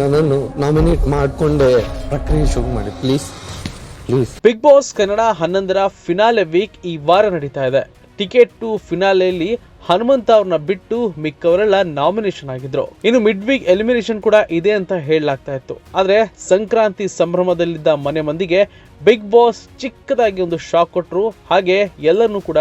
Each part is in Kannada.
ನನ್ನನ್ನು ನಾಮಿನೇಟ್ ಮಾಡಿಕೊಂಡೆ ಪ್ರಕ್ರಿಯೆ ಶುರು ಮಾಡಿ. Please please Bigg Boss Kannada ಹನ್ನೊಂದರ ಫಿನಾಲೆ ವೀಕ್ ಈ ವಾರ ನಡೀತಾ ಇದೆ. ಟಿಕೆಟ್ ಟು ಫಿನಾಲೆಯಲ್ಲಿ ಹನುಮಂತ ಅವ್ರನ್ನ ಬಿಟ್ಟು ಮಿಕ್ಕವರೆಲ್ಲ ನಾಮಿನೇಷನ್ ಆಗಿದ್ರು. ಇನ್ನು ಮಿಡ್ ವೀಕ್ ಎಲಿಮಿನೇಷನ್ ಕೂಡ ಇದೆ ಅಂತ ಹೇಳಲಾಗ್ತಾ ಇತ್ತು. ಆದ್ರೆ ಸಂಕ್ರಾಂತಿ ಸಂಭ್ರಮದಲ್ಲಿದ್ದ ಮನೆ ಮಂದಿಗೆ ಬಿಗ್ ಬಾಸ್ ಚಿಕ್ಕದಾಗಿ ಒಂದು ಶಾಕ್ ಕೊಟ್ಟರು ಹಾಗೆ ಎಲ್ಲರನ್ನೂ ಕೂಡ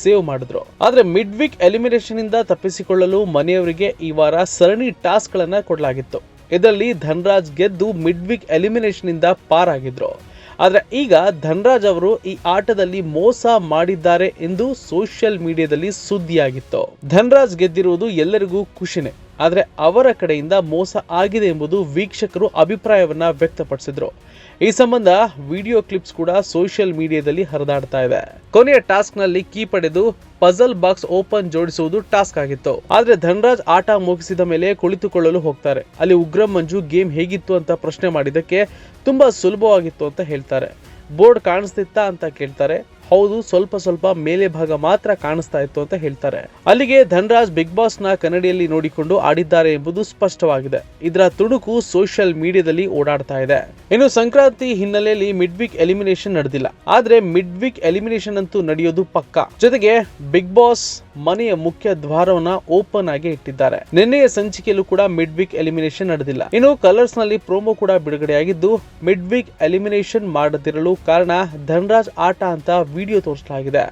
ಸೇವ್ ಮಾಡಿದ್ರು. ಆದ್ರೆ ಮಿಡ್ ವೀಕ್ ಎಲಿಮಿನೇಷನ್ ಇಂದ ತಪ್ಪಿಸಿಕೊಳ್ಳಲು ಮನೆಯವರಿಗೆ ಈ ವಾರ ಸರಣಿ ಟಾಸ್ಕ್ ಗಳನ್ನ ಕೊಡಲಾಗಿತ್ತು. ಇದರಲ್ಲಿ ಧನ್ರಾಜ್ ಗೆದ್ದು ಮಿಡ್ ವೀಕ್ ಎಲಿಮಿನೇಷನ್ ಇಂದ ಪಾರಾಗಿದ್ರು. ಆದ್ರೆ ಈಗ ಧನ್ರಾಜ್ ಅವರು ಈ ಆಟದಲ್ಲಿ ಮೋಸ ಮಾಡಿದ್ದಾರೆ ಎಂದು ಸೋಷಿಯಲ್ ಮೀಡಿಯಾದಲ್ಲಿ ಸುದ್ದಿಯಾಗಿತ್ತು. ಧನ್ರಾಜ್ ಗೆದ್ದಿರುವುದು ಎಲ್ಲರಿಗೂ ಖುಷಿನೇ. ಆದ್ರೆ ಅವರ ಕಡೆಯಿಂದ ಮೋಸ ಆಗಿದೆ ಎಂಬುದು ವೀಕ್ಷಕರು ಅಭಿಪ್ರಾಯವನ್ನು ವ್ಯಕ್ತಪಡಿಸಿದ್ರು. ಈ ಸಂಬಂಧ ವಿಡಿಯೋ ಕ್ಲಿಪ್ಸ್ ಕೂಡ ಸೋಷಿಯಲ್ ಮೀಡಿಯಾದಲ್ಲಿ ಹರಿದಾಡ್ತಾ ಇದೆ. ಕೊನೆಯ ಟಾಸ್ಕ್ನಲ್ಲಿ ಕೀ ಪಡೆದು ಪಜಲ್ ಬಾಕ್ಸ್ ಓಪನ್ ಜೋಡಿಸುವುದು ಟಾಸ್ಕ್ ಆಗಿತ್ತು. ಆದ್ರೆ ಧನ್ರಾಜ್ ಆಟ ಮುಗಿಸಿದ ಮೇಲೆ ಕುಳಿತುಕೊಳ್ಳಲು ಹೋಗ್ತಾರೆ. ಅಲ್ಲಿ ಉಗ್ರ ಮಂಜು ಗೇಮ್ ಹೇಗಿತ್ತು ಅಂತ ಪ್ರಶ್ನೆ ಮಾಡಿದ್ದಕ್ಕೆ ತುಂಬಾ ಸುಲಭವಾಗಿತ್ತು ಅಂತ ಹೇಳ್ತಾರೆ. ಬೋರ್ಡ್ ಕಾಣಿಸ್ತಿತ್ತಾ ಅಂತ ಕೇಳ್ತಾರೆ. ಹೌದು, ಸ್ವಲ್ಪ ಸ್ವಲ್ಪ ಮೇಲೆ ಭಾಗ ಮಾತ್ರ ಕಾಣಿಸ್ತಾ ಇತ್ತು ಅಂತ ಹೇಳ್ತಾರೆ. ಅಲ್ಲಿಗೆ ಧನ್ರಾಜ್ ಬಿಗ್ ಬಾಸ್ನ ಕನ್ನಡಿಯಲ್ಲಿ ನೋಡಿಕೊಂಡು ಆಡಿದ್ದಾರೆ ಎಂಬುದು ಸ್ಪಷ್ಟವಾಗಿದೆ. ಇದರ ತುಣುಕು ಸೋಷಿಯಲ್ ಮೀಡಿಯಾದಲ್ಲಿ ಓಡಾಡ್ತಾ ಇದೆ. ಇನ್ನು ಸಂಕ್ರಾಂತಿ ಹಿನ್ನೆಲೆಯಲ್ಲಿ ಮಿಡ್ ವೀಕ್ ಎಲಿಮಿನೇಷನ್ ನಡೆದಿಲ್ಲ. ಆದ್ರೆ ಮಿಡ್ ವೀಕ್ ಎಲಿಮಿನೇಷನ್ ಅಂತೂ ನಡೆಯೋದು ಪಕ್ಕ. ಜೊತೆಗೆ ಬಿಗ್ ಬಾಸ್ ಮನೆಯ ಮುಖ್ಯ ದ್ವಾರವನ್ನ ಓಪನ್ ಆಗಿ ಇಟ್ಟಿದ್ದಾರೆ. ನಿನ್ನೆಯ ಸಂಚಿಕೆಯಲ್ಲೂ ಕೂಡ ಮಿಡ್ ವೀಕ್ ಎಲಿಮಿನೇಷನ್ ನಡೆದಿಲ್ಲ. ಇನ್ನು ಕಲರ್ಸ್ನಲ್ಲಿ ಪ್ರೋಮೋ ಕೂಡ ಬಿಡುಗಡೆಯಾಗಿದ್ದು ಮಿಡ್ ವೀಕ್ ಎಲಿಮಿನೇಷನ್ ಮಾಡದಿರಲು ಕಾರಣ ಧನ್ರಾಜ್ ಆಟ ಅಂತ ವಿಡಿಯೋ ತೋರಿಸಲಾಗಿದೆ.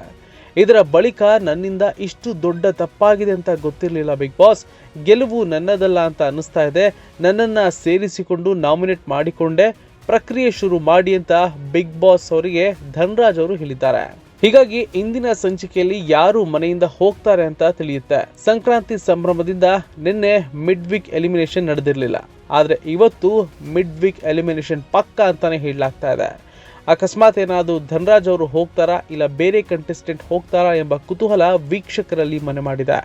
ಇದರ ಬಳಿಕ ನನ್ನಿಂದ ಇಷ್ಟು ದೊಡ್ಡ ತಪ್ಪಾಗಿದೆ ಅಂತ ಗೊತ್ತಿರಲಿಲ್ಲ ಬಿಗ್ ಬಾಸ್ ಗೆಲುವು ನನ್ನದಲ್ಲ ಅಂತ ಅನ್ನಿಸ್ತಾ ಇದೆ. ನನ್ನನ್ನು ಸೇರಿಸಿಕೊಂಡು ನಾಮಿನೇಟ್ ಮಾಡಿಕೊಂಡೆ. ಪ್ರಕ್ರಿಯೆ ಶುರು ಮಾಡಿ ಅಂತ ಬಿಗ್ ಬಾಸ್ ಅವರಿಗೆ ಧನ್ರಾಜ್ ಅವರು ಹೇಳಿದ್ದಾರೆ. ಹೀಗಾಗಿ ಇಂದಿನ ಸಂಚಿಕೆಯಲ್ಲಿ ಯಾರು ಮನೆಯಿಂದ ಹೋಗ್ತಾರೆ ಅಂತ ತಿಳಿಯುತ್ತೆ. ಸಂಕ್ರಾಂತಿ ಸಂಭ್ರಮದಿಂದ ನಿನ್ನೆ ಮಿಡ್ ವೀಕ್ ಎಲಿಮಿನೇಷನ್ ನಡೆದಿರಲಿಲ್ಲ. ಆದರೆ ಇವತ್ತು ಮಿಡ್ ವೀಕ್ ಎಲಿಮಿನೇಷನ್ ಪಕ್ಕ ಅಂತಾನೆ ಹೇಳಲಾಗ್ತಾ ಇದೆ. ಅಕಸ್ಮಾತ್ ಏನಾದರೂ ಧನರಾಜ್ ಅವರು ಹೋಗ್ತಾರಾ ಇಲ್ಲ ಬೇರೆ ಕಂಟೆಸ್ಟೆಂಟ್ ಹೋಗ್ತಾರಾ ಎಂಬ ಕುತೂಹಲ ವೀಕ್ಷಕರಲ್ಲಿ ಮನೆ ಮಾಡಿದೆ.